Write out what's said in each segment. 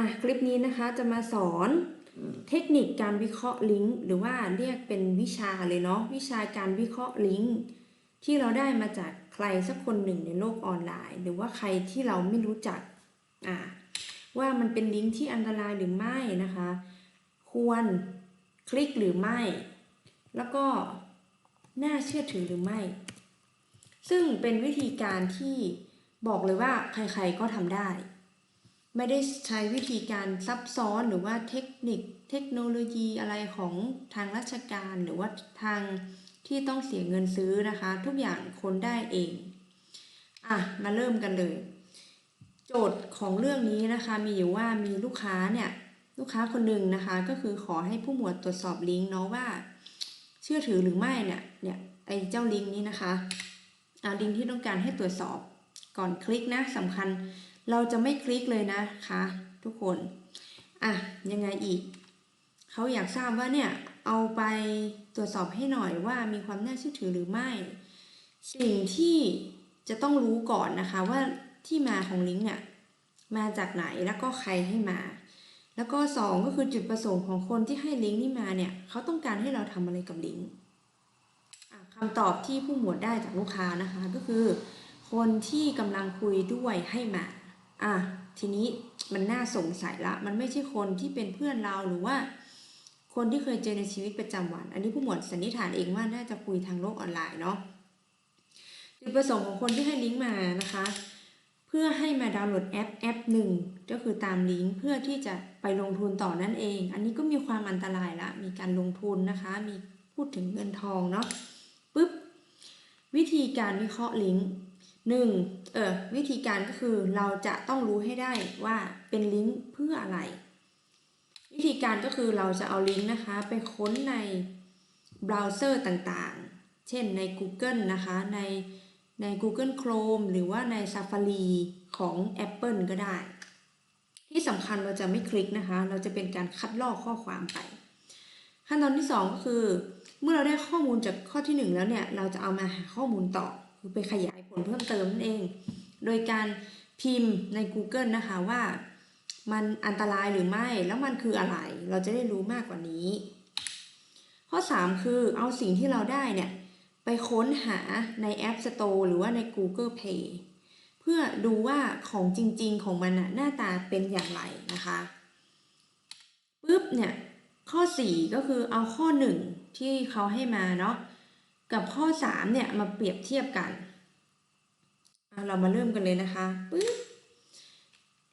อะคลิปนี้นะคะจะมาสอนเทคนิคการวิเคราะห์ลิงก์หรือว่าเรียกเป็นวิชาเลยเนาะวิชาการวิเคราะห์ลิงก์ที่เราได้มาจากใครสักคนหนึ่งในโลกออนไลน์ หรือว่าใครที่เราไม่รู้จักอะว่ามันเป็นลิงก์ที่อันตรายหรือไม่นะคะ ควรคลิกหรือไม่ แล้วก็น่าเชื่อถือหรือไม่ ซึ่งเป็นวิธีการที่บอกเลยว่าใครๆก็ทำได้ ไม่ได้ใช้วิธีการซับซ้อนหรือว่าเทคนิค เทคโนโลยีอะไรของทางราชการหรือว่าทางที่ต้องเสียเงินซื้อนะคะ ทุกอย่างคนได้เอง อะ มาเริ่มกันเลย โจทย์ของเรื่องนี้นะคะ มีอยู่ว่ามีลูกค้าเนี่ย ลูกค้าคนหนึ่งนะคะ ก็คือขอให้ผู้หมวดตรวจสอบลิงก์เนาะว่า เชื่อถือหรือไม่เนี่ยเนี่ยไอ้เจ้าลิงก์นี้นะคะอ่าลิงก์ที่ต้องการให้ตรวจสอบก่อนคลิกนะสำคัญ เราจะไม่คลิกเลยนะคะทุกคน อะ ยังไงอีก เขาอยากทราบว่าเนี่ย เอาไปตรวจสอบให้หน่อยว่ามีความน่าเชื่อถือหรือไม่ สิ่งที่จะต้องรู้ก่อนนะคะว่าที่มาของลิงก์เนี่ยมาจากไหนแล้วก็ใครให้มา แล้วก็สองก็คือจุดประสงค์ของคนที่ให้ลิงก์นี่มาเนี่ยเขาต้องการให้เราทำอะไรกับลิงก์คำตอบที่ผู้หมวดได้จากลูกค้านะคะก็คือ คนที่กำลังคุยด้วยให้มา อะทีนี้มันน่าสงสัยละ มันไม่ใช่คนที่เป็นเพื่อนเราหรือว่า คนที่เคยเจอในชีวิตประจำวัน อันนี้ผู้หมวดสันนิษฐานเองว่าน่าจะคุยทางโลกออนไลน์เนาะจุดประสงค์ของคนที่ให้ลิงก์มานะคะ เพื่อให้มาดาวน์โหลดแอปแอปหนึ่งก็คือตามลิงก์เพื่อที่จะไปลงทุนต่อนั่นเอง อันนี้ก็มีความอันตรายละ มีการลงทุนนะคะ มีพูดถึงเงินทองเนาะปุ๊บวิธีการวิเคราะห์ลิงก์ หนึ่งเออวิธีการก็คือเราจะต้องรู้ให้ได้ว่าเป็นลิงก์เพื่ออะไร วิธีการก็คือเราจะเอาลิงก์นะคะไปค้นในเบราว์เซอร์ต่างๆ เช่นใน Google นะคะในใน Google Chrome หรือว่าใน Safari ของ Apple ก็ได้ ที่สำคัญเราจะไม่คลิกนะคะ เราจะเป็นการคัดลอกข้อความไป ขั้นตอนที่ 2 ก็คือ เมื่อเราได้ข้อมูลจากข้อที่ 1 แล้วเนี่ย เราจะเอามาหาข้อมูลต่อคือไปขยาย ผลเพิ่มเติมนั่นเอง โดยการพิมพ์ใน Google นะคะว่ามันอันตรายหรือไม่แล้วมันคืออะไร เราจะได้รู้มากกว่านี้ ข้อ 3 คือเอาสิ่งที่เราได้เนี่ยไปค้นหาใน App Store หรือว่าใน Google Play เพื่อดูว่าของจริง ๆ ของมันน่ะหน้าตาเป็นอย่างไรนะคะปุ๊บเนี่ยข้อ 4 ก็คือเอาข้อ 1 ที่เขาให้มาเนาะกับข้อ 3 เนี่ยมาเปรียบเทียบกัน เรามาเริ่มกันเลยนะคะปึ๊บ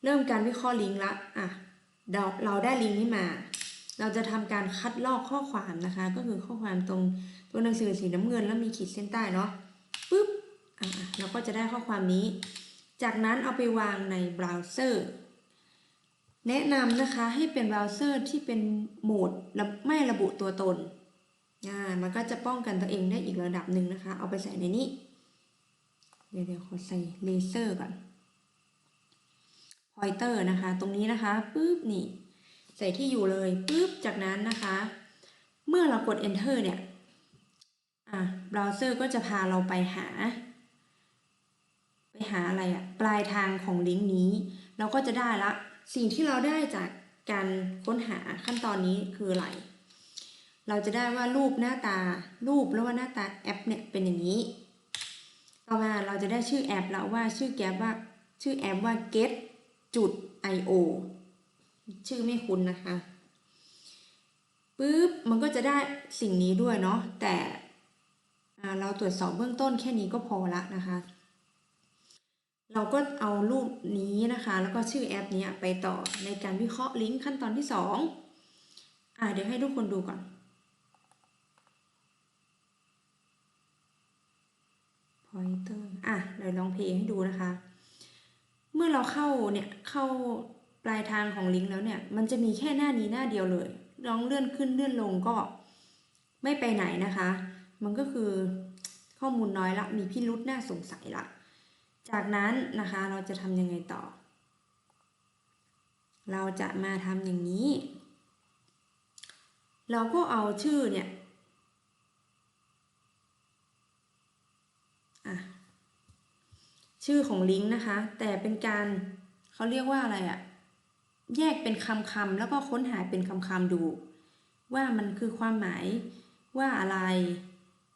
เริ่มการวิเคราะห์ลิงก์ละอะเราเราได้ลิงก์นี้มา เราจะทำการคัดลอกข้อความนะคะ ก็คือข้อความตรงตัวหนังสือสีน้ำเงินแล้วมีขีดเส้นใต้เนาะปึ๊บอะเราก็จะได้ข้อความนี้ จากนั้นเอาไปวางในเบราว์เซอร์แนะนำนะคะให้เป็นเบราว์เซอร์ที่เป็นโหมดไม่ระบุตัวตนอ่ามันก็จะป้องกันตัวเองได้อีกระดับหนึ่งนะคะ เอาไปใส่ในนี้ เดี๋ยวเดี๋ยวขอใส่เลเซอร์ก่อนพอยเตอร์นะคะ ตรงนี้นะคะปุ๊บนี่ ใส่ที่อยู่เลยปุ๊บจากนั้นนะคะ เมื่อเรากด enter เนี่ยอะเบราว์เซอร์ก็จะพาเราไปหา ไปหาอะไรอะปลายทางของลิงก์นี้ เราก็จะได้ละสิ่งที่เราได้จากการค้นหาขั้นตอนนี้คืออะไร เราจะได้ว่ารูปหน้าตารูปแล้วว่าหน้าตาแอปเนี่ยเป็นอย่างนี้ ต่อมาเราจะได้ชื่อแอปแล้วว่าชื่อแกว่าชื่อแอปว่า get จุด io ชื่อไม่คุ้นนะคะปุ๊บมันก็จะได้สิ่งนี้ด้วยเนาะแต่เราตรวจสอบเบื้องต้นแค่นี้ก็พอละนะคะ เราก็เอารูปนี้นะคะ แล้วก็ชื่อแอปนี้ไปต่อในการวิเคราะห์ลิงก์ขั้นตอนที่ 2 อ่าเดี๋ยวให้ทุกคนดูก่อน pointer อะเดี๋ยวลองเพลงให้ดูนะคะ เมื่อเราเข้าเนี่ยเข้าปลายทางของลิงก์แล้วเนี่ย มันจะมีแค่หน้านี้หน้าเดียวเลย ลองเลื่อนขึ้นเลื่อนลงก็ไม่ไปไหนนะคะ มันก็คือข้อมูลน้อยละ มีพิรุษน่าสงสัยละ จากนั้นนะคะเราจะทำยังไงต่อ เราจะมาทำอย่างนี้ เราก็เอาชื่อเนี่ย อะ ชื่อของลิงก์นะคะ แต่เป็นการเขาเรียกว่าอะไรอะแยกเป็นคำคำๆแล้วก็ค้นหาเป็นคำคำๆดู ว่ามันคือความหมายว่าอะไร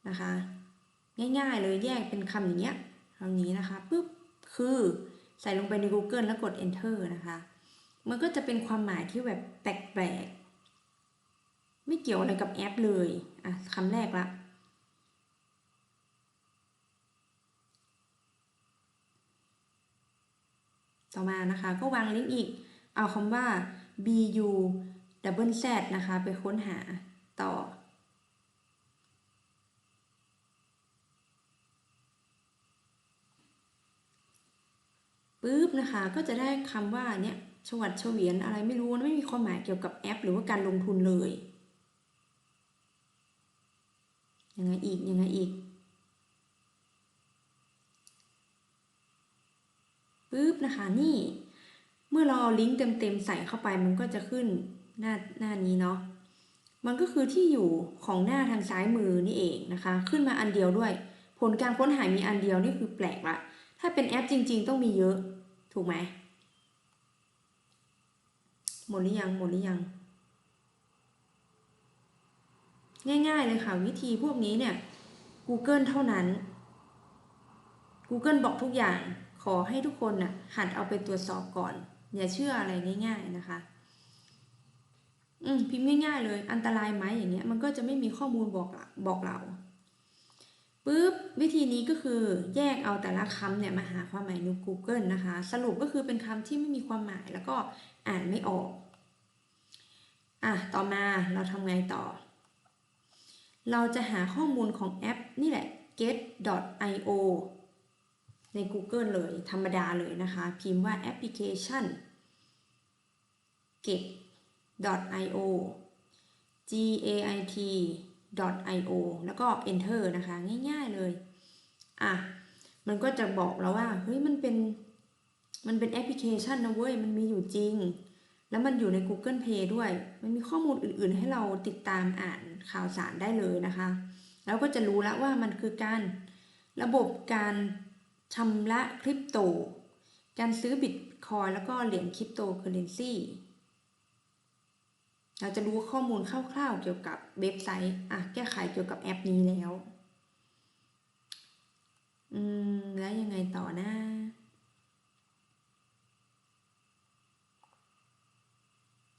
นะคะ ง่ายๆเลยแยกเป็นคำอย่างเงี้ยคำนี้นะคะปุ๊บคือใส่ลงไปใน Google แล้วกด enter นะคะ มันก็จะเป็นความหมายที่แบบแปลกๆไม่เกี่ยวอะไรกับแอปเลยอะคำแรกละ ต่อมานะคะ ก็วางลิงก์อีก เอาคำว่า bu double z นะคะ ไปค้นหาต่อ ปุ๊บนะคะ ก็จะได้คำว่าเนี่ยชวัดเฉวียนอะไรไม่รู้ไม่มีความหมายเกี่ยวกับแอป หรือว่าการลงทุนเลย ยังไงอีก ยังไงอีก ปุ๊บนะคะนี่ เมื่อเราเอาลิงก์เต็มๆใส่เข้าไปมันก็จะขึ้นหน้าหน้านี้เนาะมันก็คือที่อยู่ของหน้าทางซ้ายมือนี่เองนะคะ ขึ้นมาอันเดียวด้วย ผลการค้นหามีอันเดียวนี่คือแปลกละถ้าเป็นแอปจริง ๆ ต้องมีเยอะถูกไหมหมดหรือยังหมดหรือยัง ง่ายๆเลยค่ะ วิธีพวกนี้เนี่ย Google เท่านั้น Google บอกทุกอย่าง ขอให้ทุกคนน่ะหัดเอาไปตรวจสอบก่อน อย่าเชื่ออะไรง่าย ๆนะคะ อืมพิมพ์ง่าย ๆ เลย อันตรายไหมอย่างเงี้ย มันก็จะไม่มีข้อมูลบอกบอกเราปุ๊บวิธีนี้ก็คือแยกเอาแต่ละคำเนี่ยมาหาความหมายใน Google นะคะ สรุปก็คือเป็นคำที่ไม่มีความหมายแล้วก็อ่านไม่ออก อะ ต่อมาเราทำไงต่อ เราจะหาข้อมูลของแอปนี่แหละ get.io ใน Google เลยธรรมดาเลยนะคะ พิมพ์ว่า application get.io g a i t .io แล้วก็ enter นะคะ ง่ายๆเลย อะ มันก็จะบอกเราว่า เฮ้ย มันเป็น มันเป็นแอปพลิเคชันนะเว้ย มันมีอยู่จริง แล้วมันอยู่ใน Google Play ด้วย มันมีข้อมูลอื่นๆ ให้เราติดตามอ่านข่าวสารได้เลยนะคะ แล้วก็จะรู้แล้วว่ามันคือการระบบการ ชำระคริปโต การซื้อบิตคอยแล้วก็เหรียญคริปโตเคอเรนซีเราจะรู้ข้อมูลคร่าวๆเกี่ยวกับเว็บไซต์อะแก้ไขเกี่ยวกับแอปนี้แล้ว อืม แล้วยังไงต่อนะ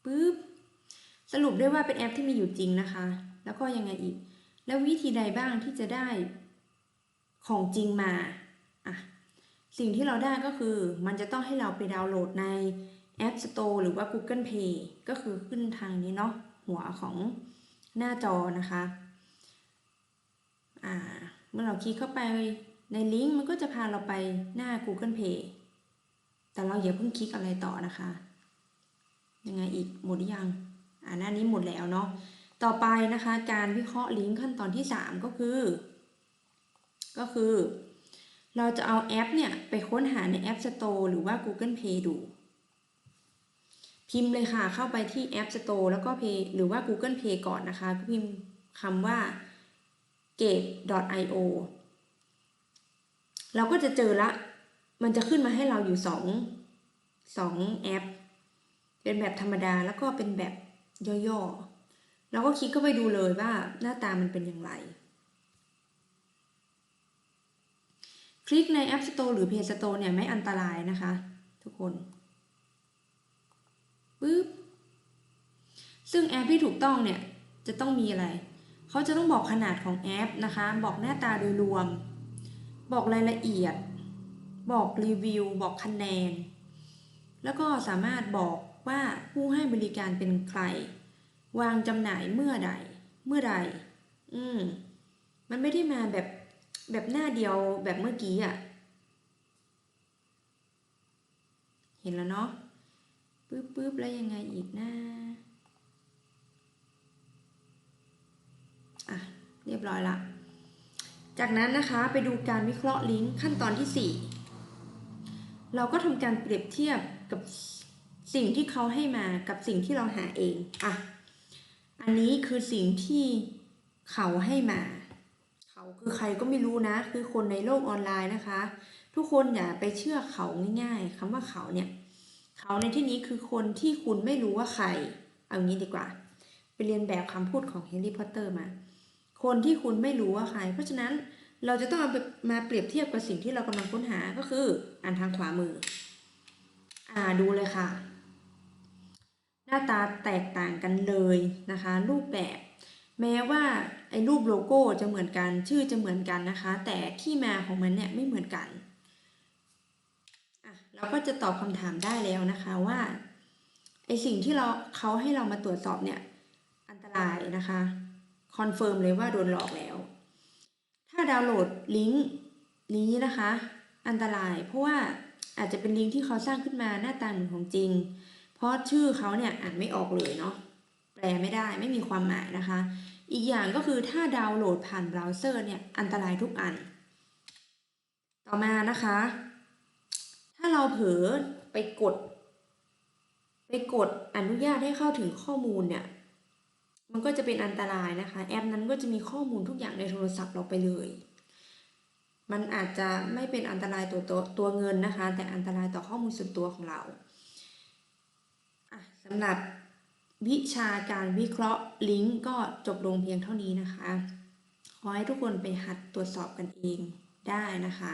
ปึ๊บ สรุปได้ว่าเป็นแอปที่มีอยู่จริงนะคะ แล้วก็ยังไงอีก แล้ววิธีใดบ้างที่จะได้ของจริงมา อะสิ่งที่เราได้ก็คือมันจะต้องให้เราไปดาวน์โหลดใน App Store หรือว่า Google Play ก็คือขึ้นทางนี้เนาะหัวของหน้าจอนะคะอ่าเมื่อเราคลิกเข้าไปในลิงก์มันก็จะพาเราไปหน้า Google Play แต่เราอย่าเพิ่งคลิกอะไรต่อนะคะ ยังไงอีกหมดหรือยังอ่าหน้านี้หมดแล้วเนาะต่อไปนะคะการวิเคราะห์ลิงก์ขั้นตอนที่ 3 ก็คือ ก็คือ เราจะเอาแอปเนี่ยไปค้นหาใน App Store หรือว่า Google Play ดู พิมพ์เลยค่ะเข้าไปที่ App Store แล้วก็ Play หรือว่า Google Play ก่อนนะคะ พิมพ์คำว่า gate.io เราก็จะเจอละ มันจะขึ้นมาให้เราอยู่สองสองแอป เป็นแบบธรรมดาแล้วก็เป็นแบบย่อๆ เราก็คลิกเข้าไปดูเลยว่าหน้าตามันเป็นอย่างไร ค ลิกใน App Store หรือ Play Store เนี่ยไม่อันตรายนะคะ ทุกคนปึ๊บซึ่งแอปที่ถูกต้องเนี่ยจะต้องมีอะไร เขาจะต้องบอกขนาดของแอปนะคะ บอกหน้าตาโดยรวม บอกรายละเอียด บอกรีวิว บอกคะแนน แล้วก็สามารถบอกว่าผู้ให้บริการเป็นใคร วางจำหน่ายเมื่อใด เมื่อใด อืม มันไม่ได้มาแบบ แบบหน้าเดียวแบบเมื่อกี้อะ่ะเห็นแล้วเนาะปึ๊บปึ๊บแล้วยังไงอีกหนะอะเรียบร้อยละจากนั้นนะคะไปดูการวิเคราะห์ลิงก์ขั้นตอนที่ 4 เราก็ทำการเปรียบเทียบกับสิ่งที่เขาให้มากับสิ่งที่เราหาเองอะอันนี้คือสิ่งที่เขาให้มา คือใครก็ไม่รู้นะ คือคนในโลกออนไลน์นะคะ ทุกคนอย่าไปเชื่อเขาง่ายๆคำว่าเขาเนี่ย เขาในที่นี้คือคนที่คุณไม่รู้ว่าใคร เอางี้ดีกว่า ไปเรียนแบบคำพูดของแฮร์รี่พอตเตอร์มา คนที่คุณไม่รู้ว่าใคร เพราะฉะนั้นเราจะต้องเอามาเปรียบเทียบกับสิ่งที่เรากำลังค้นหาก็คืออันทางขวามือ อ่าดูเลยค่ะ หน้าตาแตกต่างกันเลยนะคะ รูปแบบ แม้ว่าไอ้รูปโลโก้จะเหมือนกัน ชื่อจะเหมือนกันนะคะ แต่ที่มาของมันเนี่ยไม่เหมือนกันอะเราก็จะตอบคำถามได้แล้วนะคะว่าไอ้สิ่งที่เราเขาให้เรามาตรวจสอบเนี่ยอันตรายนะคะคอนเฟิร์มเลยว่าโดนหลอกแล้ว ถ้าดาวน์โหลดลิงก์นี้นะคะ อันตรายเพราะว่าอาจจะเป็นลิงก์ที่เขาสร้างขึ้นมาหน้าตาเหมือนของจริง เพราะชื่อเขาเนี่ยอ่านไม่ออกเลยเนาะแปลไม่ได้ไม่มีความหมายนะคะ อีกอย่างก็คือถ้าดาวน์โหลดผ่านเบราว์เซอร์เนี่ยอันตรายทุกอัน ต่อมานะคะ ถ้าเราเผลอไปกด ไปกดอนุญาตให้เข้าถึงข้อมูลเนี่ยมันก็จะเป็นอันตรายนะคะ แอปนั้นก็จะมีข้อมูลทุกอย่างในโทรศัพท์เราไปเลย มันอาจจะไม่เป็นอันตรายตัวตัวตัวเงินนะคะ แต่อันตรายต่อข้อมูลส่วนตัวของเราสำหรับ วิชาการวิเคราะห์ลิงก์ก็จบลงเพียงเท่านี้นะคะ ขอให้ทุกคนไปหัดตรวจสอบกันเองได้นะคะ